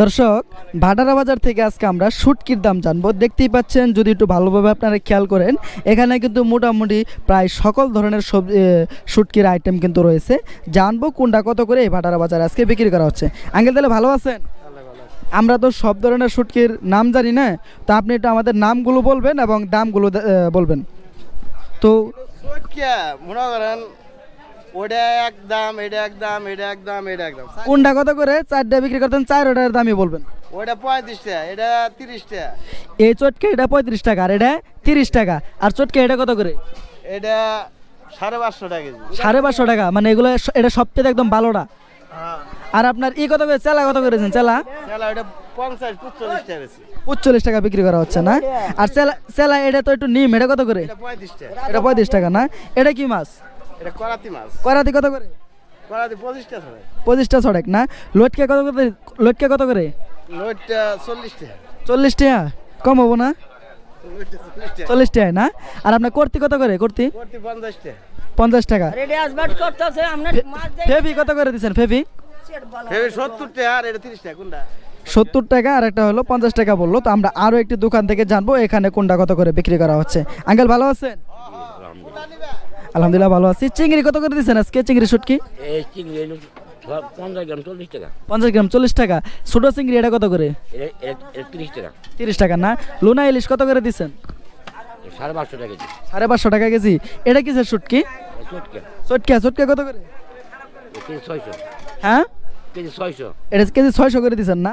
দর্শক ভাটারা বাজার থেকে আজকে আমরা শুটকির দাম জানব। দেখতেই পাচ্ছেন, যদি একটু ভালোভাবে আপনারা খেয়াল করেন, এখানে কিন্তু মোটামুটি প্রায় সকল ধরনের সবজি শুটকির আইটেম কিন্তু রয়েছে। জানব কোনটা, কত করে এই ভাটারা বাজারে আজকে বিক্রি করা হচ্ছে। আঙ্কেল, তাহলে ভালো আছেন? আমরা তো সব ধরনের শুটকির নাম জানি না, তো আপনি একটু আমাদের নামগুলো বলবেন এবং দামগুলো বলবেন। তো মনে করেন ওটা এক দাম এটা এক দাম এটা এক দাম এটা এক দাম কোনটা কত করে? চারটা বিক্রি করতেন চার ওটার দামই বলবেন। ওটা পঁয়ত্রিশ টাকা এটা তিরিশ টাকা এই চটকে এটা পঁয়ত্রিশ টাকা আর এটা তিরিশ টাকা। আর চটকে এটা কত করে? এটা সাড়ে পাঁচশো টাকা কেজি। সাড়ে পাঁচশো টাকা মানে এগুলো এটা সবচেয়ে একদম ভালোটা। হ্যাঁ। আর আপনার ই কত করে চেলা কত করেছেন চেলা? চালা ওটা পঞ্চাশ পঁচল্লিশ টাকা বেশি। পঁচল্লিশ টাকা বিক্রি করা হচ্ছে না? আর চেলা চেলা এটা তো একটু নিম এটা কত করে? পঁয়ত্রিশ টাকা এটা পঁয়ত্রিশ টাকা না? এটা কি মাছ? এটা করাতি মাছ। করাতি কত করে? করাতি পঁচিশটা ছড়েক না? লটকে কত করে? লটকে কত করে? লোটটা চল্লিশ টাকা। চল্লিশ টাকা? কম হব না? চল্লিশ টাকা। না? আর আপনার কর্তি কত করে? কর্তি? পঞ্চাশ টাকা। পঞ্চাশ টাকা। মাছ কত করে দিচ্ছেন ফেভি ভেবে সত্তর টাকা আর এটা তিরিশ টাকা। কোনটা? সত্তর টাকা আর একটা হলো পঞ্চাশ টাকা বলল। তো আমরা আরও একটি দোকান থেকে জানব এখানে কোনটা কত করে বিক্রি করা হচ্ছে। আঙ্কেল ভালো আছেন? আলহামদুলিল্লাহ ভালো আছি। চিংড়ি কত করে দিচ্ছেন আজকে? চিংড়ি শুটকি এই চিংড়ি পঞ্চাশ গ্রাম চল্লিশ টাকা। পঞ্চাশ গ্রাম চল্লিশ টাকা। ছোটো চিংড়ি এটা কত করে? তিরিশ টাকা। তিরিশ টাকা না? লুনা ইলিশ কত করে দিচ্ছেন সাড়ে পাঁচশো টাকা কেজি। সাড়ে পাঁচশো টাকা কেজি। এটা কিসের শুটকি চটকা। চটকা চটকা কত করে? ছয়শো। হ্যাঁ? কেজি ছয়শো। এটা কেজি ছয়শো করে দিচ্ছেন না?